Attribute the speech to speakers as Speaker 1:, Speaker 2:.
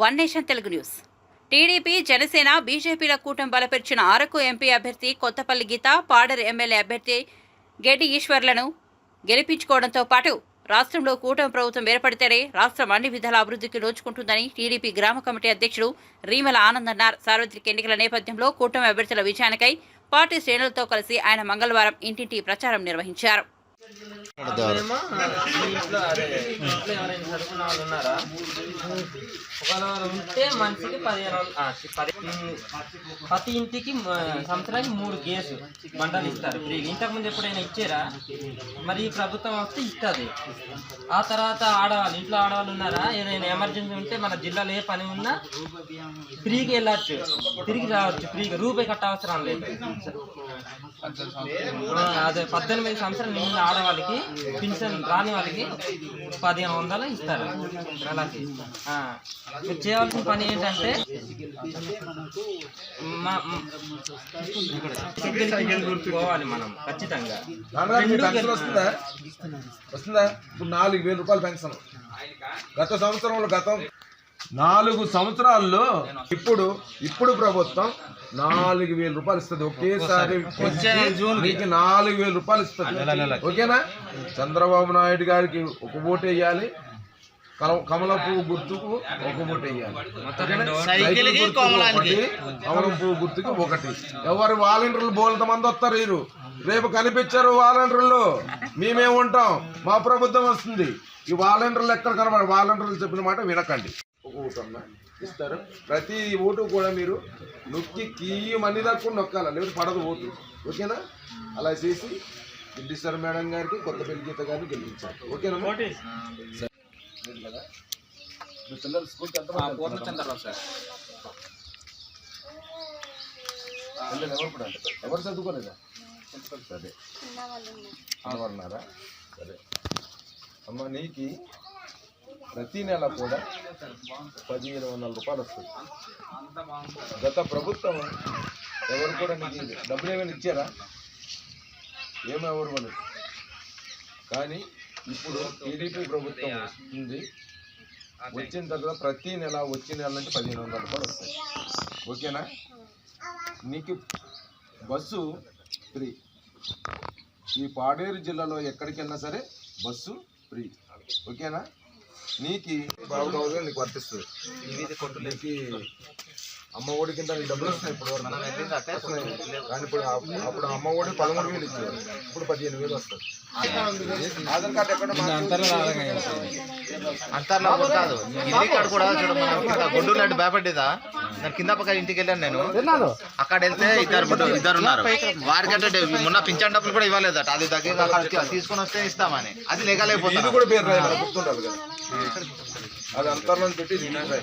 Speaker 1: One nation Telugu news. TDP Janasena బీజేపీల కూటమి బలపరిచిన Araku MP అభ్యర్థి కొత్తపల్లి గీత పాడర్ ఎమ్మెల్యే అభ్యర్థి గెడ్డి ఈశ్వర్లను గెలిపించుకోవడంతో పాటు రాష్ట్రంలో కూటమి ప్రభుత్వం ఏర్పడితేనే రాష్ట్రం అన్ని విధాల అభివృద్ధికి నోచుకుంటుందని టీడీపీ గ్రామ కమిటీ అధ్యక్షుడు రీమల ఆనంద్ అన్నారు. సార్వత్రిక ఎన్నికల నేపథ్యంలో కూటమి అభ్యర్థుల విజయానికై పార్టీ శ్రేణులతో కలిసి ఆయన మంగళవారం ఇంటింటి ప్రచారం నిర్వహించారు.
Speaker 2: ఏమో ఇంట్లో అదే ఇంట్లో ఎవరైనా చదువుకున్న వాళ్ళు ఉన్నారా ఒకవేళ ఉంటే మనిషికి పదిహేను వందలు పది ప్రతి ఇంటికి సంవత్సరానికి మూడు గేసు బండలు ఇస్తారు ఫ్రీ. ఇంతకుముందు ఎప్పుడైనా ఇచ్చారా? మరి ఈ ప్రభుత్వం వస్తే ఇస్తుంది ఆ తర్వాత ఆడవాళ్ళు ఇంట్లో ఆడవాళ్ళు ఉన్నారా? ఏదైనా ఎమర్జెన్సీ ఉంటే మన జిల్లాలో ఏ పని ఉన్నా ఫ్రీగా వెళ్ళచ్చు. తిరిగి రావచ్చు ఫ్రీగా. రూపాయి కట్టవసరం లేదు. అదే పద్దెనిమిది సంవత్సరాలు నిండిన ఆడవాళ్ళకి పింఛన్ రాని వాళ్ళకి పదిహేను వందలు ఇస్తారు. ఆ, మీరు చేయవలసిన పని ఏంటంటే పోవాలి మనం ఖచ్చితంగా.
Speaker 3: వస్తుందా? ఇప్పుడు నాలుగు వేల రూపాయలు పెన్షన్. గత సంవత్సరంలో గతం నాలుగు సంవత్సరాల్లో ఇప్పుడు ఇప్పుడు ప్రభుత్వం నాలుగు వేల రూపాయలు ఇస్తుంది. ఒకేసారి మీకు నాలుగు వేల రూపాయలు ఇస్తుంది. ఓకేనా? చంద్రబాబు నాయుడు గారికి ఒక ఓటు వేయాలి. కల- కమల పువ్వు గుర్తుకు ఒక ఓటు వేయాలి. ఓకేనా? సైకిల్ గుర్తుకు ఒకటి, కమలం పువ్వు గుర్తుకు ఒకటి. ఎవరు వాలంటీర్లు బోలంత మంది వస్తారు వీరు? రేపు కనిపించారు వాలంటీర్లు. మేమే ఉంటాం? మా ప్రభుత్వం వస్తుంది. ఈ వాలంటీర్లు ఎక్కడ కనబడ వాలంటీర్లు చెప్పిన మాట వినకండి. ఒక ఓటు అన్న ఇస్తారు. ప్రతి ఓటు కూడా మీరు నొక్కి కీయు మనీ దాకా నొక్కాలి? లేదు పడదు ఓటు. ఓకేనా? అలా చేసి గిడ్డిస్తారు మేడం గారికి కొత్త పెళ్ళి గీత గారిని గెలిపించాలి. ఓకేనా లేదు కదా? మీ పిల్లలు స్కూల్కి ఎంత పిల్లలు ఎవరు కూడా ఎవరు చదువుకోలేదా? సరే ఉన్నారా? సరే. అమ్మ నీకు ప్రతి నెల కూడా పదిహేను వందల రూపాయలు వస్తుంది. గత ప్రభుత్వం ఎవరు కూడా నీకు డబ్బులు ఏమైనా ఇచ్చారా? ఏమెవరు మనకు కానీ ఇప్పుడు టీడీపీ ప్రభుత్వం వస్తుంది. వచ్చిన తర్వాత ప్రతి నెల వచ్చే నెల నుంచి పదిహేను వందల రూపాయలు వస్తాయి. ఓకేనా? నీకు బస్సు ఫ్రీ. ఈ పాడేరు జిల్లాలో ఎక్కడికి వెళ్ళినా సరే బస్సు ఫ్రీ. ఓకేనా? నీకు బాబుగా నీకు వర్తిస్తుంది నీకు అమ్మ ఒడి కింద నీ డబ్బులు వస్తున్నాయి. ఇప్పుడు. కానీ ఇప్పుడు అప్పుడు అమ్మ ఒడి పదమూడు వేలు ఇచ్చారు ఇప్పుడు పదిహేను వేలు వస్తుంది ఆధార్ కార్డు ఎక్కడ
Speaker 4: అంతర్లో కాదు ఇంటి కాడ కూడా చూడ మనం కింద గుండూరు లాంటి భయపడ్డేదా? నేను కింద పక్క ఇంటికి వెళ్ళాను నేను. అక్కడ వెళ్తే ఇద్దరు ఇద్దరు ఉన్నారు. వారికంటే మొన్న పింఛన్ డబ్బులు కూడా ఇవ్వలేదట. అది దగ్గర తీసుకొని వస్తే ఇస్తామని. అది
Speaker 3: ఇది అది అంతర్లో పెట్టి ఇది